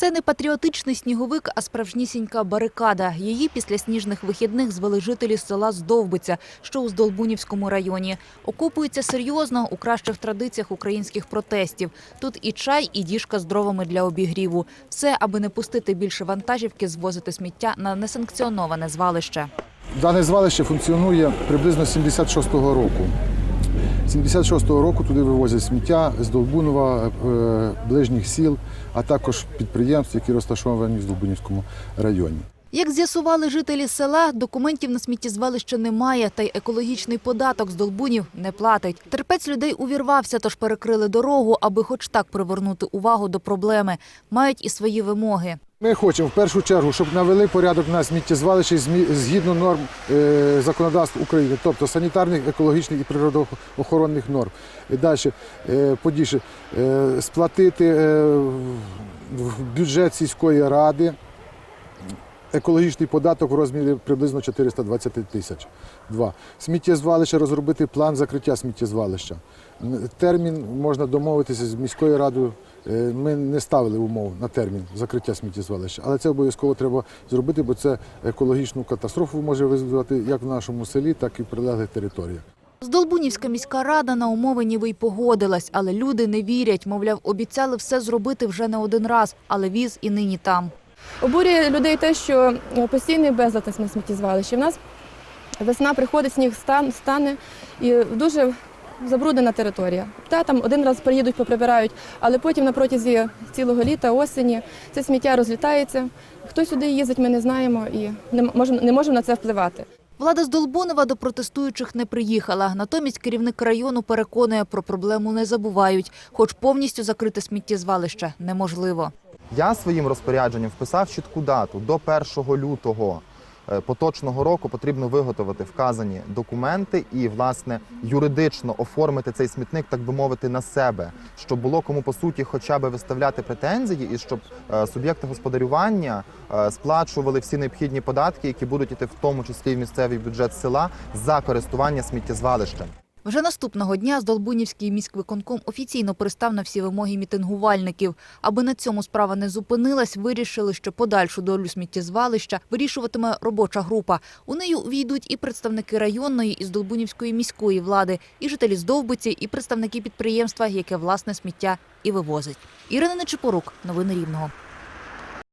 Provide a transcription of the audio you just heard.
Це не патріотичний сніговик, а справжнісінька барикада. Її після сніжних вихідних звели жителі села Здовбиця, що у Здолбунівському районі. Окопується серйозно у кращих традиціях українських протестів. Тут і чай, і діжка з дровами для обігріву. Все, аби не пустити більше вантажівки, звозити сміття на несанкціоноване звалище. Дане звалище функціонує приблизно з 76-го року. З 76-го року туди вивозять сміття з Довбунова, е, ближніх сіл, а також підприємств, які розташовані в Довбунівському районі. Як з'ясували жителі села, документів на сміттєзвалище немає, та й екологічний податок з долбунів не платить. Терпець людей увірвався, тож перекрили дорогу, аби хоч так привернути увагу до проблеми. Мають і свої вимоги. Ми хочемо в першу чергу, щоб навели порядок на сміттєзвалищі згідно норм е, законодавства України, тобто санітарних, екологічних і природоохоронних норм. Далі е, подіше сплатити е, в бюджет сільської ради екологічний податок в розмірі приблизно 420 тисяч. Два. Сміттєзвалище розробити план закриття сміттєзвалища. Термін можна домовитися з міською радою. Е, Ми не ставили умов на термін закриття сміттєзвалища, але це обов'язково треба зробити, бо це екологічну катастрофу може визвати як в нашому селі, так і в прилеглих територіях. Здолбунівська міська рада на умови ніби й погодилась, але люди не вірять. Мовляв, обіцяли все зробити вже не один раз, але віз і нині там. Обурює людей те, що е, постійний безлад на сміттєзвалищі. В нас весна приходить, сніг стан, стане і дуже забруднена територія. Та там один раз приїдуть, поприбирають, але потім на протязі цілого літа, осені це сміття розлітається. Хто сюди їздить, ми не знаємо і не можемо, не можемо на це впливати. Влада з Долбунова до протестуючих не приїхала. Натомість керівник району переконує, про проблему не забувають, хоч повністю закрити сміттєзвалище неможливо. Я своїм розпорядженням вписав чітку дату до 1 лютого е, поточного року потрібно виготовити вказані документи і власне юридично оформити цей смітник, так би мовити, на себе, щоб було кому по суті хоча б виставляти претензії, і щоб е, суб'єкти господарювання е, сплачували всі необхідні податки, які будуть іти в тому числі в місцевий бюджет села за користування сміттєзвалищем. Вже наступного дня Здолбунівський міськвиконком офіційно пристав на всі вимоги мітингувальників. Аби на цьому справа не зупинилась, вирішили, що подальшу долю сміттєзвалища вирішуватиме робоча група. У неї увійдуть і представники районної і Здолбунівської міської влади, і жителі Здовбиці, і представники підприємства, яке власне сміття і вивозить. Ірина Нечипорук, новини Рівного.